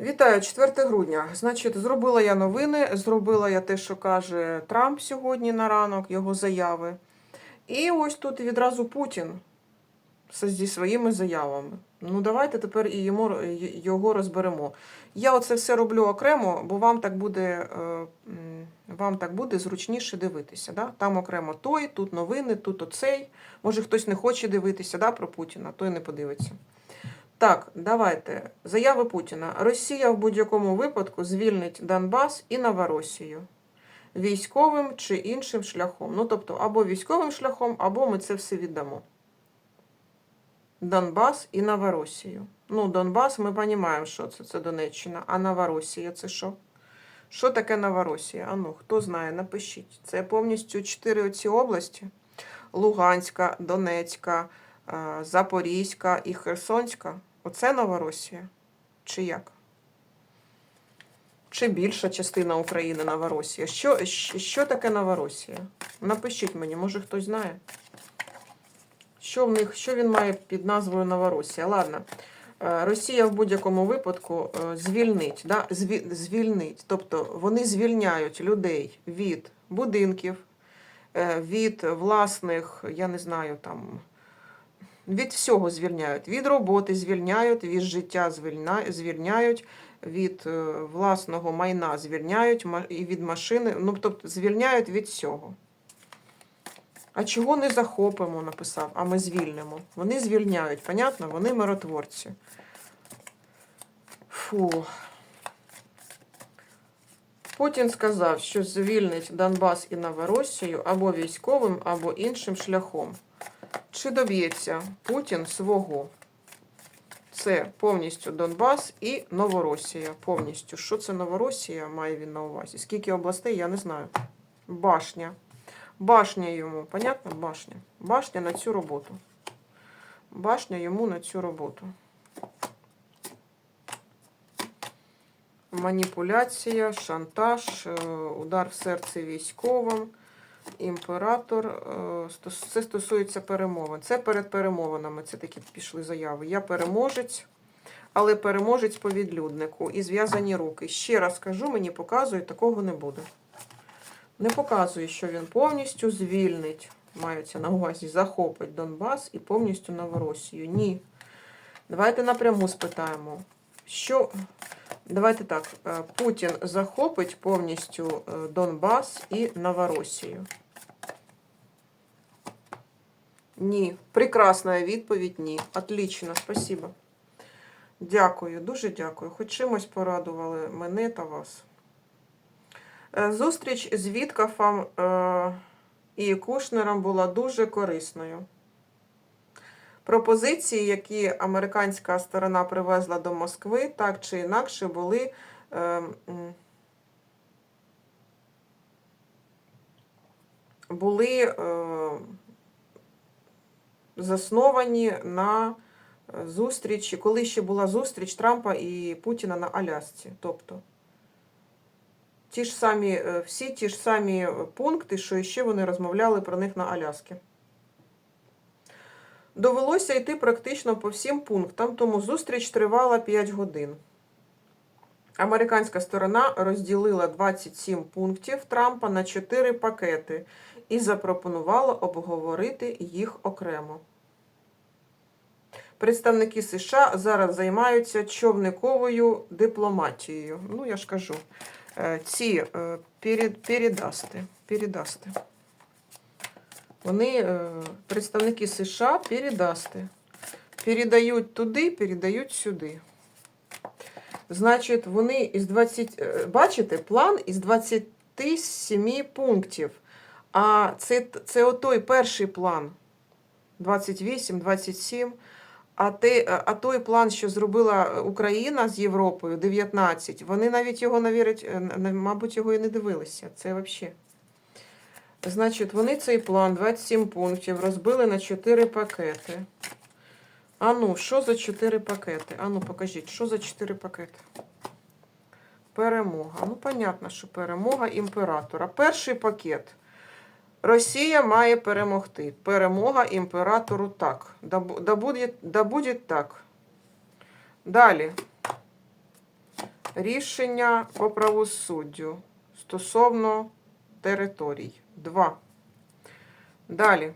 Вітаю, 4 грудня. Значить, зробила я новини, зробила я те, що каже Трамп сьогодні на ранок, його заяви. І ось тут відразу Путін зі своїми заявами. Ну, давайте тепер і його розберемо. Я оце все роблю окремо, бо вам так буде, е, вам так буде зручніше дивитися. Да? Там окремо той, тут новини, тут оцей. Може, хтось не хоче дивитися да, про Путіна, той не подивиться. Так, давайте. Заяви Путіна. Росія в будь-якому випадку звільнить Донбас і Новоросію. Військовим чи іншим шляхом. Ну, тобто, або військовим шляхом, або ми це все віддамо. Донбас і Новоросію. Ну, Донбас, ми розуміємо, що це. Це Донеччина. А Новоросія це що? Що таке Новоросія? А ну, хто знає, напишіть. Це повністю чотири оці області: Луганська, Донецька, Запорізька і Херсонська. Оце Новоросія? Чи як? Чи більша частина України Новоросія? Що, що таке Новоросія? Напишіть мені, може хтось знає. Що в них, що він має під назвою Новоросія? Ладно. Е, Росія в будь-якому випадку е, звільнить, да? Звільнить. Тобто вони звільняють людей від будинків, е, від власних, я не знаю, там, від всього звільняють. Від роботи звільняють, від життя звільняють, від е, власного майна звільняють, і від машини, ну, тобто звільняють від всього. А чого не захопимо, написав, а ми звільнимо. Вони звільняють, понятно? Вони миротворці. Фу. Путін сказав, що звільнить Донбас і Новоросію або військовим, або іншим шляхом. Чи доб'ється Путін свого? Це повністю Донбас і Новоросія. Повністю. Що це Новоросія, має він на увазі? Скільки областей, я не знаю. Башня. Башня йому, понятно? Башня. Башня на цю роботу. Башня йому на цю роботу. Маніпуляція, шантаж, е, удар в серце військовим, імператор. е, Це стосується перемовин. Це перед перемовинами. Це такі пішли заяви. Я переможець, але переможець по відлюднику і зв'язані руки. Ще раз кажу, мені показують, такого не буде. Не показує, що він повністю звільнить, мається на увазі, захопить Донбас і повністю Новоросію. Ні. Давайте напряму спитаємо. Що. Давайте так. е, Путін захопить повністю е, Донбас і Новоросію. Ні. Прекрасна відповідь ні. Отлично, спасибо. Дякую, дуже дякую. Хоч чимось порадували мене та вас. Е, Зустріч з Віткафом е, і Кушнером була дуже корисною. Пропозиції, які американська сторона привезла до Москви, так чи інакше були е, були засновані на е, зустрічі, коли ще була зустріч Трампа і Путіна на Алясці. Тобто ті ж самі, е, всі ті ж самі пункти, що ще вони розмовляли про них на Аляскі. Довелося йти практично по всім пунктам, тому зустріч тривала 5 годин. Американська сторона розділила 27 пунктів Трампа на 4 пакети і запропонувала обговорити їх окремо. Представники США зараз займаються човниковою дипломатією. Ну, я ж кажу, е, ці е, передасти. передасти. Вони, е, представники США, передасти. Передають туди, передають сюди. Значить, вони із 20, е, бачите, план із 27 пунктів. А це, це отой перший план 28, 27. А, те, а той план, що зробила Україна з Європою, 19, вони навіть його, навірить, е, мабуть, його і не дивилися. Це взагалі. Значить, вони цей план 27 пунктів розбили на 4 пакети. А ну, що за 4 пакети? А ну, покажіть, що за 4 пакети? Перемога. Ну, понятно, що перемога імператора. Перший пакет. Росія має перемогти. Перемога імператору так. Да, буде, да буде так. Далі. Рішення по правосуддю стосовно територій. Два. Далі.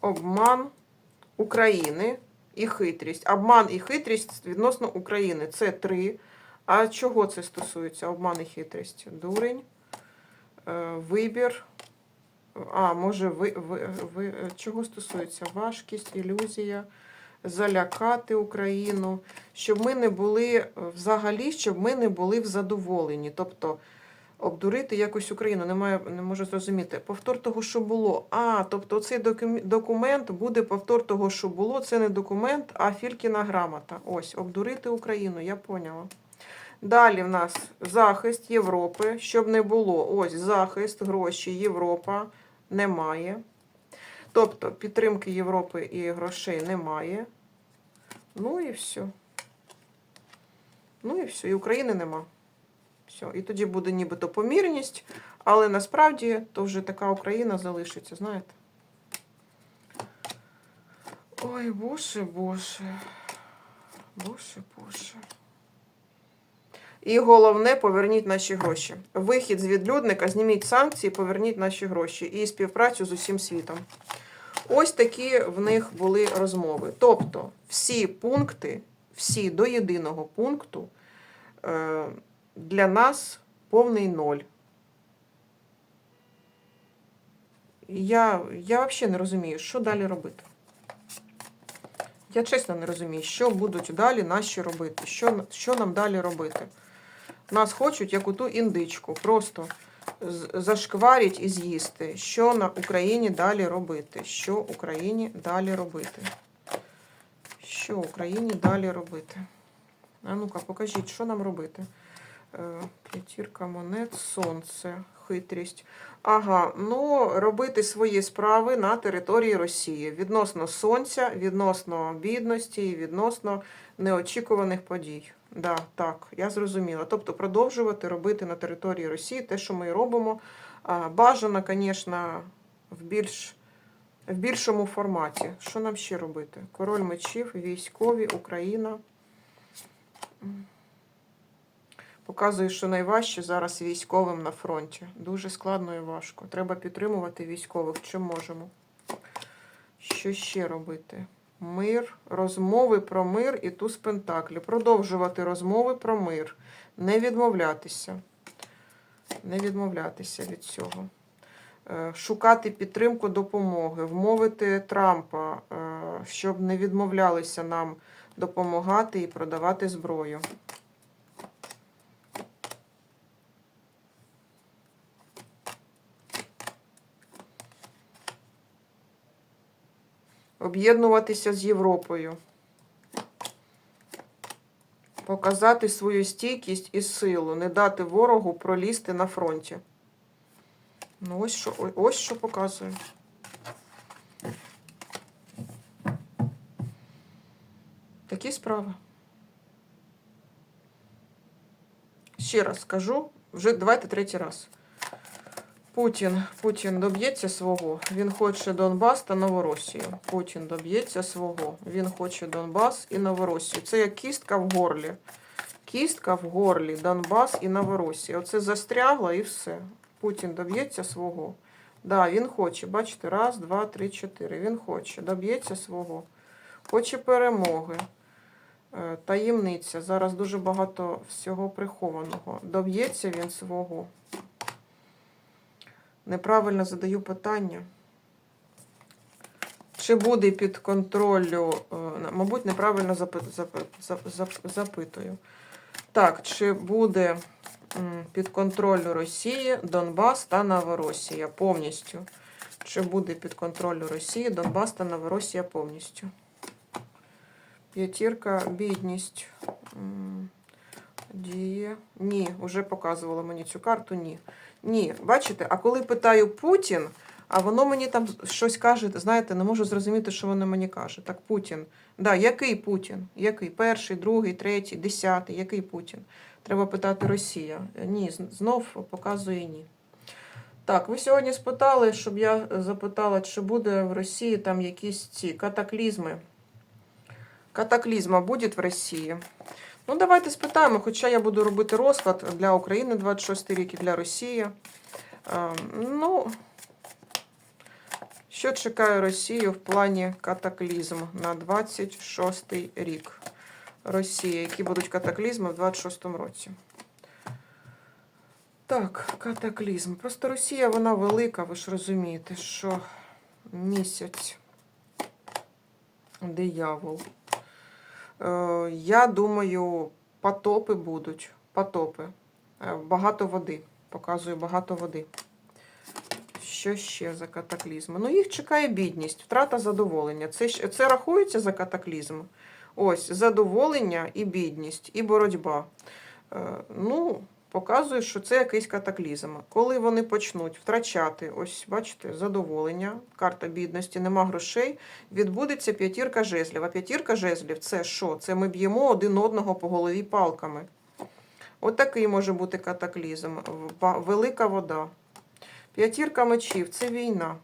Обман України і хитрість. Обман і хитрість відносно України. Це три. А чого це стосується? Обман і хитрість? Дурень. Е, Вибір. А, може, ви, ви, ви, чого стосується? Важкість, ілюзія, залякати Україну, щоб ми не були взагалі, щоб ми не були в задоволенні. Тобто обдурити якось Україну. Немає, не можу зрозуміти. Повтор того, що було. А, тобто цей документ буде повтор того, що було. Це не документ, а Фількіна грамота. Ось, обдурити Україну, я поняла. Далі в нас захист Європи, щоб не було. Ось захист, гроші, Європа немає. Тобто підтримки Європи і грошей немає. Ну і все. Ну і все. І України нема. Все. І тоді буде нібито помірність, але насправді то вже така Україна залишиться, знаєте? Ой, боже, боже. Боже, боже. І головне, поверніть наші гроші. Вихід з відлюдника, зніміть санкції, поверніть наші гроші і співпрацю з усім світом. Ось такі в них були розмови. Тобто, всі пункти, всі до єдиного пункту е, для нас повний ноль. Я, я взагалі не розумію, що далі робити. Я чесно не розумію, що будуть далі наші робити, що, що нам далі робити. Нас хочуть як у ту індичку, просто зашкварять і з'їсти. Що на Україні далі робити? Що Україні далі робити? Що Україні далі робити? А ну-ка, покажіть, що нам робити? Е, П'ятірка монет, сонце, хитрість. Ага, ну робити свої справи на території Росії відносно сонця, відносно бідності відносно неочікуваних подій. Да, так, я зрозуміла. Тобто продовжувати робити на території Росії те, що ми робимо. Бажано, звісно, в більш в більшому форматі. Що нам ще робити? Король мечів, військові, Україна. Показує, що найважче зараз військовим на фронті. Дуже складно і важко. Треба підтримувати військових, чим можемо. Що ще робити? Мир, розмови про мир і туз пентаклі. Продовжувати розмови про мир. Не відмовлятися. Не відмовлятися від цього. Е, Шукати підтримку допомоги, вмовити Трампа, е, щоб не відмовлялися нам допомагати і продавати зброю. Об'єднуватися з Європою. Показати свою стійкість і силу, не дати ворогу пролізти на фронті. Ну, ось що, ось що показує. Такі справи. Ще раз скажу, вже давайте третій раз. Путін, Путін доб'ється свого. Він хоче Донбас та Новоросію. Путін доб'ється свого. Він хоче Донбас і Новоросію. Це як кістка в горлі. Кістка в горлі, Донбас і Новоросія. Оце застрягло і все. Путін доб'ється свого. Да, він хоче. Бачите, раз, два, три, чотири. Він хоче. Доб'ється свого. Хоче перемоги. Е, Таємниця. Зараз дуже багато всього прихованого. Доб'ється він свого. Неправильно задаю питання. Чи буде під контролю, е, мабуть, неправильно запи- запи- зап- зап- запитую. Так, чи буде під контролю Росії Донбас та Новоросія повністю? Чи буде під контролю Росії Донбас та Новоросія повністю? П'ятірка, бідність. Діє. Ні, вже показувала мені цю карту. Ні. Ні, бачите, а коли питаю Путін, а воно мені там щось каже, знаєте, не можу зрозуміти, що воно мені каже. Так, Путін. Да, який Путін? Який? Перший, другий, третій, десятий, який Путін? Треба питати Росія. Ні, знов показує ні. Так, ви сьогодні спитали, щоб я запитала, чи буде в Росії там якісь ці катаклізми. Катаклізма буде в Росії. Ну, давайте спитаємо, хоча я буду робити розклад для України 26 рік і для Росії. Ем, Ну, що чекає Росію в плані катаклізм на 26 рік? Росія, які будуть катаклізми в 26 році? Так, катаклізм. Просто Росія, вона велика, ви ж розумієте, що місяць. Диявол. Е, Я думаю, потопи будуть. Потопи. Е, Багато води. Показую багато води. Що ще за катаклізми? Ну, їх чекає бідність, втрата задоволення. Це, це рахується за катаклізм? Ось, задоволення і бідність, і боротьба. Е, Ну, показує, що це якийсь катаклізм. Коли вони почнуть втрачати, ось бачите, задоволення, карта бідності, нема грошей, відбудеться п'ятірка жезлів. А п'ятірка жезлів це що? Це ми б'ємо один одного по голові палками. От може бути катаклізм. Велика вода. П'ятірка мечів це війна.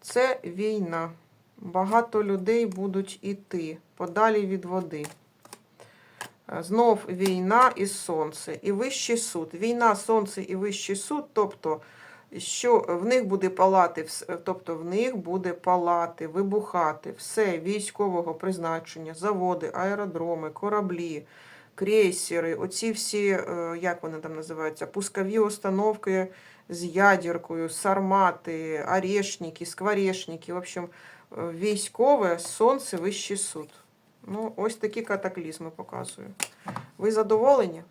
Це війна. Багато людей будуть іти подалі від води. Е, Знов війна і сонце, і вищий суд. Війна, сонце і вищий суд, тобто, що в них буде палати, тобто в них буде палати, вибухати все військового призначення, заводи, аеродроми, кораблі, крейсери, оці всі, е, як вони там називаються, пускові установки з ядеркою, сармати, орешники, скворечники, в общем, е, військове, сонце, вищий суд. Ну, ось такі катаклізми показую. Ви задоволені?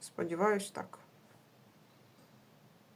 Сподіваюсь, так.